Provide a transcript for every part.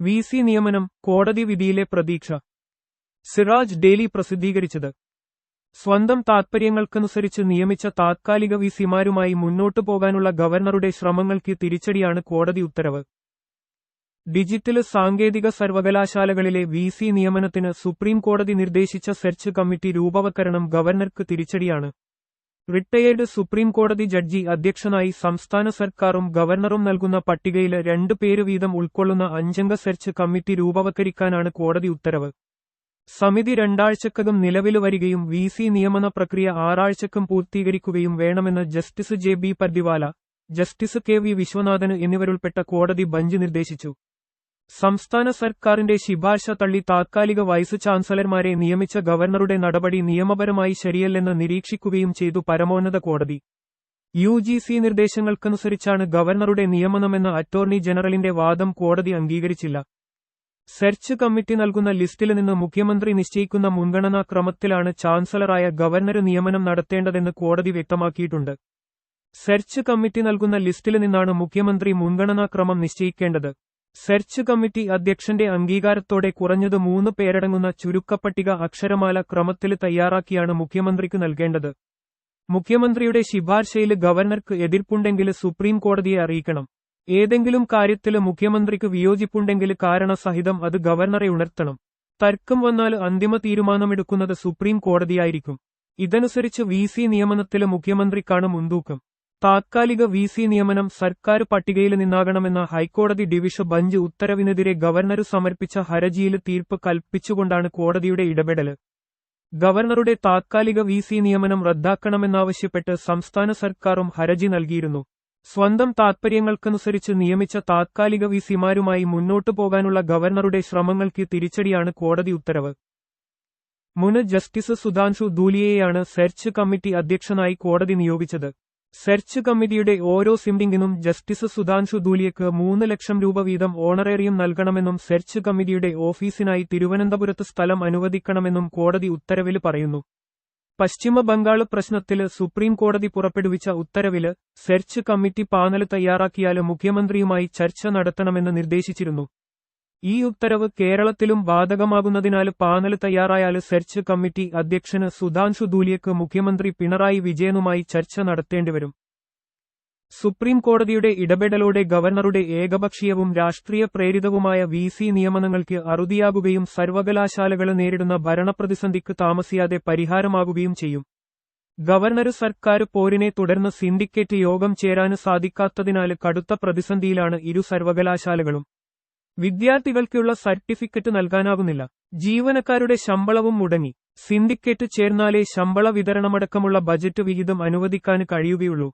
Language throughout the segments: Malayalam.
വി സി നിയമനം കോടതി വിധിയിലെ പ്രതീക്ഷ. സിറാജ് ഡെയിലി പ്രസിദ്ധീകരിച്ചത്. സ്വന്തം താത്പര്യങ്ങൾക്കനുസരിച്ച് നിയമിച്ച താത്കാലിക വി സിമാരുമായി മുന്നോട്ടു പോകാനുള്ള ഗവർണറുടെ ശ്രമങ്ങൾക്ക് തിരിച്ചടിയാണ് കോടതി ഉത്തരവ്. ഡിജിറ്റൽ സാങ്കേതിക സർവകലാശാലകളിലെ വി സി നിയമനത്തിന് സുപ്രീം കോടതി നിർദ്ദേശിച്ച സെർച്ച് കമ്മിറ്റി രൂപവത്കരണം ഗവർണർക്ക് തിരിച്ചടിയാണ്. റിട്ടയേർഡ് സുപ്രീം കോടതി ജഡ്ജി അധ്യക്ഷനായി സംസ്ഥാന സർക്കാരും ഗവർണറും നൽകുന്ന പട്ടികയിൽ രണ്ടു പേര് വീതം ഉൾക്കൊള്ളുന്ന അഞ്ചംഗ സെർച്ച് കമ്മിറ്റി രൂപവത്കരിക്കാനാണ് കോടതി ഉത്തരവ്. സമിതി രണ്ടാഴ്ചക്കകം നിലവിൽ വരികയും വി സി നിയമന പ്രക്രിയ ആറാഴ്ചക്കും പൂർത്തീകരിക്കുകയും വേണമെന്ന് justice J B Pardiwala justice K V വിശ്വനാഥന് എന്നിവരുൾപ്പെട്ട കോടതി ബഞ്ച് നിർദ്ദേശിച്ചു. സംസ്ഥാന സർക്കാരിന്റെ ശിപാർശ തള്ളി താത്കാലിക വൈസ് ചാൻസലർമാരെ നിയമിച്ച ഗവർണറുടെ നടപടി നിയമപരമായി ശരിയല്ലെന്ന് നിരീക്ഷിക്കുകയും ചെയ്തു പരമോന്നത കോടതി. യു ജി സി നിർദ്ദേശങ്ങൾക്കനുസരിച്ചാണ് ഗവർണറുടെ നിയമനമെന്ന അറ്റോർണി ജനറലിന്റെ വാദം കോടതി അംഗീകരിച്ചില്ല. സെർച്ച് കമ്മിറ്റി നൽകുന്ന ലിസ്റ്റിൽ നിന്ന് മുഖ്യമന്ത്രി നിശ്ചയിക്കുന്ന മുൻഗണനാ ക്രമത്തിലാണ് ചാൻസലറായ ഗവർണർ നിയമനം നടത്തേണ്ടതെന്ന് കോടതി വ്യക്തമാക്കിയിട്ടുണ്ട്. സെർച്ച് കമ്മിറ്റി നൽകുന്ന ലിസ്റ്റിൽ നിന്നാണ് മുഖ്യമന്ത്രി മുൻഗണനാ ക്രമം നിശ്ചയിക്കേണ്ടത്. സെർച്ച് കമ്മിറ്റി അധ്യക്ഷന്റെ അംഗീകാരത്തോടെ കുറഞ്ഞത് മൂന്ന് പേരടങ്ങുന്ന ചുരുക്കപ്പട്ടിക അക്ഷരമാല ക്രമത്തിൽ തയ്യാറാക്കിയാണ് മുഖ്യമന്ത്രിക്ക് നൽകേണ്ടത്. മുഖ്യമന്ത്രിയുടെ ശിപാർശയിൽ ഗവർണർക്ക് എതിർപ്പുണ്ടെങ്കിൽ സുപ്രീം കോടതിയെ അറിയിക്കണം. ഏതെങ്കിലും കാര്യത്തിൽ മുഖ്യമന്ത്രിക്ക് വിയോജിപ്പുണ്ടെങ്കിൽ കാരണസഹിതം അത് ഗവർണറെ ഉണർത്തണം. തർക്കം വന്നാൽ അന്തിമ തീരുമാനമെടുക്കുന്നത് സുപ്രീം കോടതിയായിരിക്കും. ഇതനുസരിച്ച് വി സി നിയമനത്തിൽ മുഖ്യമന്ത്രിക്കാണ് മുൻതൂക്കം. താത്കാലിക വി സി നിയമനം സർക്കാർ പട്ടികയിൽ നിന്നാകണമെന്ന ഹൈക്കോടതി ഡിവിഷൻ ബഞ്ച് ഉത്തരവിനെതിരെ ഗവർണർ സമർപ്പിച്ച ഹർജിയിൽ തീർപ്പ് കൽപ്പിച്ചുകൊണ്ടാണ് കോടതിയുടെ ഇടപെടൽ ഗവർണറുടെ താത്കാലിക വി സി നിയമനം റദ്ദാക്കണമെന്നാവശ്യപ്പെട്ട് സംസ്ഥാന സർക്കാരും ഹർജി നൽകിയിരുന്നു. സ്വന്തം താത്പര്യങ്ങൾക്കനുസരിച്ച് നിയമിച്ച താത്കാലിക വി സിമാരുമായി മുന്നോട്ടു പോകാനുള്ള ഗവർണറുടെ ശ്രമങ്ങൾക്ക് തിരിച്ചടിയാണ് കോടതി ഉത്തരവ്. മുൻ ജസ്റ്റിസ് സുധാൻഷു ദൂലിയെയാണ് സെർച്ച് കമ്മിറ്റി അധ്യക്ഷനായി കോടതി നിയോഗിച്ചത്. സെർച്ച് കമ്മിറ്റിയുടെ ഓരോ സിംഡിംഗിനും ജസ്റ്റിസ് സുധാൻഷു ധൂലിയക്ക് മൂന്ന് ലക്ഷം രൂപ വീതം ഓണറേറിയം നൽകണമെന്നും സെർച്ച് കമ്മിറ്റിയുടെ ഓഫീസിനായി തിരുവനന്തപുരത്ത് സ്ഥലം അനുവദിക്കണമെന്നും കോടതി ഉത്തരവിൽ പറയുന്നു. പശ്ചിമ ബംഗാൾ പ്രശ്നത്തിൽ സുപ്രീം കോടതി പുറപ്പെടുവിച്ച ഉത്തരവിൽ സെർച്ച് കമ്മിറ്റി പാനൽ തയ്യാറാക്കിയാൽ മുഖ്യമന്ത്രിയുമായി ചർച്ച നടത്തണമെന്ന് നിർദ്ദേശിച്ചിരുന്നു. ഈ ഉത്തരവ് കേരളത്തിലും ബാധകമാകുന്നതിനാൽ പാനൽ തയ്യാറായാൽ സെർച്ച് കമ്മിറ്റി അധ്യക്ഷന് സുധാൻഷു ദൂലിയക്ക് മുഖ്യമന്ത്രി പിണറായി വിജയനുമായി ചർച്ച നടത്തേണ്ടിവരും. സുപ്രീം കോടതിയുടെ ഇടപെടലോടെ ഗവർണറുടെ ഏകപക്ഷീയവും രാഷ്ട്രീയ പ്രേരിതവുമായ വി സി നിയമനങ്ങൾക്ക് അറുതിയാകുകയും സർവകലാശാലകൾ നേരിടുന്ന ഭരണപ്രതിസന്ധിക്ക് താമസിയാതെ പരിഹാരമാകുകയും ചെയ്യും. ഗവർണർ സർക്കാർ പോരിനെ തുടർന്ന് സിൻഡിക്കേറ്റ് യോഗം ചേരാൻ സാധിക്കാത്തതിനാൽ കടുത്ത പ്രതിസന്ധിയിലാണ് ഇരു സർവകലാശാലകളും. വിദ്യാർത്ഥികൾക്കുള്ള സർട്ടിഫിക്കറ്റ് നൽകാനാകുന്നില്ല. ജീവനക്കാരുടെ ശമ്പളവും മുടങ്ങി. സിൻഡിക്കേറ്റ് ചേർന്നാലേ ശമ്പള വിതരണമടക്കമുള്ള ബജറ്റ് വിഹിതം അനുവദിക്കാൻ കഴിയുകയുള്ളൂ.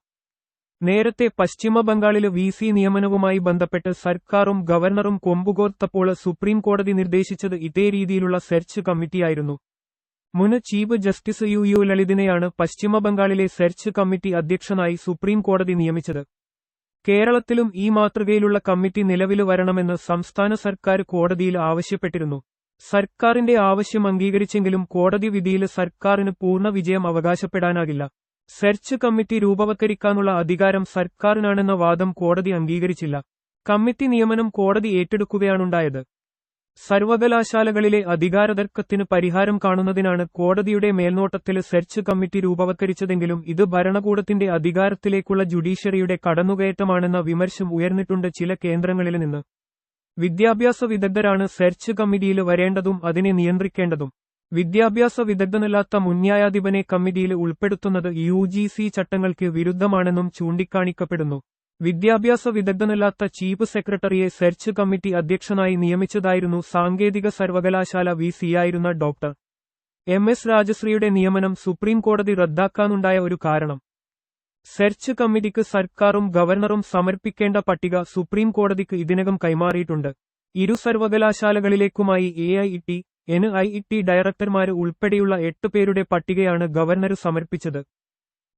നേരത്തെ പശ്ചിമ ബംഗാളിലെ വി സി നിയമനവുമായി ബന്ധപ്പെട്ട് സർക്കാരും ഗവർണറും കൊമ്പുകോർത്തപ്പോൾ സുപ്രീം കോടതി നിർദ്ദേശിച്ചത് ഇതേ രീതിയിലുള്ള സെർച്ച് കമ്മിറ്റിയായിരുന്നു. മുൻ ചീഫ് ജസ്റ്റിസ് യു യു ലളിതിനെയാണ് പശ്ചിമ ബംഗാളിലെ സെർച്ച് കമ്മിറ്റി അധ്യക്ഷനായി സുപ്രീം കോടതി നിയമിച്ചത്. കേരളത്തിലും ഈ മാതൃകയിലുള്ള കമ്മിറ്റി നിലവിൽ വരണമെന്ന് സംസ്ഥാന സർക്കാർ കോടതിയിൽ ആവശ്യപ്പെട്ടിരുന്നു. സർക്കാരിന്റെ ആവശ്യം അംഗീകരിച്ചെങ്കിലും കോടതി വിധിയിൽ സർക്കാരിന് പൂർണ വിജയം അവകാശപ്പെടാനാകില്ല. സെർച്ച് കമ്മിറ്റി രൂപവത്കരിക്കാനുള്ള അധികാരം സർക്കാരിനാണെന്ന വാദം കോടതി അംഗീകരിച്ചില്ല. കമ്മിറ്റി നിയമനം കോടതി ഏറ്റെടുക്കുകയാണുണ്ടായത്. സർവകലാശാലകളിലെ അധികാരതർക്കത്തിന് പരിഹാരം കാണുന്നതിനാണ് കോടതിയുടെ മേൽനോട്ടത്തിൽ സെർച്ച് കമ്മിറ്റി രൂപവത്കരിച്ചതെങ്കിലും ഇത് ഭരണകൂടത്തിന്റെ അധികാരത്തിലേക്കുള്ള ജുഡീഷ്യറിയുടെ കടന്നുകയറ്റമാണെന്ന വിമർശം ഉയർന്നിട്ടുണ്ട് ചില കേന്ദ്രങ്ങളിൽ നിന്ന്. വിദ്യാഭ്യാസ വിദഗ്ധരാണ് സെർച്ച് കമ്മിറ്റിയിൽ വരേണ്ടതും അതിനെ നിയന്ത്രിക്കേണ്ടതും. വിദ്യാഭ്യാസ വിദഗ്ധനല്ലാത്ത മുന്യായാധിപനെ കമ്മിറ്റിയിൽ ഉൾപ്പെടുത്തുന്നത് യു ചട്ടങ്ങൾക്ക് വിരുദ്ധമാണെന്നും ചൂണ്ടിക്കാണിക്കപ്പെടുന്നു. വിദ്യാഭ്യാസ വിദഗ്ധനല്ലാത്ത ചീഫ് സെക്രട്ടറിയെ സെർച്ച് കമ്മിറ്റി അധ്യക്ഷനായി നിയമിച്ചതായിരുന്നു സാങ്കേതിക സർവകലാശാല വി സിയായിരുന്ന ഡോക്ടർ എം എസ് രാജശ്രീയുടെ നിയമനം സുപ്രീം കോടതി റദ്ദാക്കാനുണ്ടായ ഒരു കാരണം. സെർച്ച് കമ്മിറ്റിക്ക് സർക്കാരും ഗവർണറും സമർപ്പിക്കേണ്ട പട്ടിക സുപ്രീം കോടതിക്ക് ഇതിനകം കൈമാറിയിട്ടുണ്ട്. ഇരു സർവകലാശാലകളിലേക്കുമായി A I T N I T ഡയറക്ടർമാര് ഉൾപ്പെടെയുള്ള എട്ട് പേരുടെ പട്ടികയാണ് ഗവർണർ സമർപ്പിച്ചത്.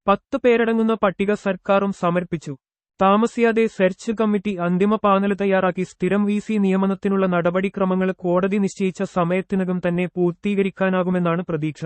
പത്ത് പേരടങ്ങുന്ന പട്ടിക സർക്കാരും സമർപ്പിച്ചു. താമസിയാതെ സെർച്ച് കമ്മിറ്റി അന്തിമ പാനൽ തയ്യാറാക്കി സ്ഥിരം വി സി നിയമനത്തിനുള്ള നടപടിക്രമങ്ങൾ കോടതി നിശ്ചയിച്ച സമയത്തിനകം തന്നെ പൂർത്തീകരിക്കാനാകുമെന്നാണ് പ്രതീക്ഷ.